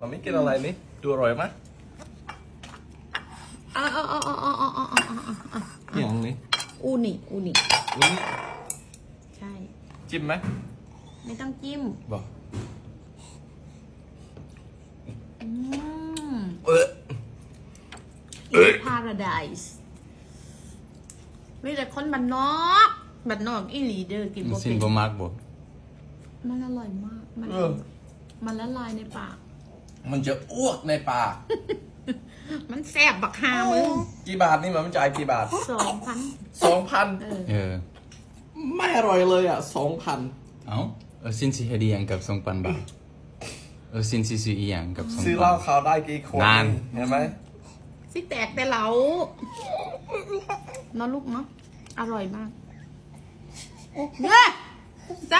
มามิกินอะไรนี่ดูอร่อยไหมอ๋ออ๋ออ๋ออ๋ออ๋ออ๋ออย่างนี้อูนิอูนิอูนิใช่ จิ้มไหมไม่ต้องจิ้มบอกเออพาราไดส์ไม่แต่คนบันนอกบันนอกอีหลีเดอร์กินโปรตีนมันอร่อยมาก มันมันละลายในปาก มันจะอ้วกในปาก มันแซ่บบักฮามึงกี่บาทนี่มันจ่ายกี่บาทสองพันสองพันเออเออไม่อร่อยเลยอะสองพันเอ้าเออสินสิเฮ็ดอีหยังกับ2,000บาทเออสินสิซื้ออีหยังกับ2,000ซื้อเหล้าขาวได้กี่คนนานเห็นไหมสิแตกแต่เหลาเนาะลูกเนาะอร่อยมากเย้แซ่บ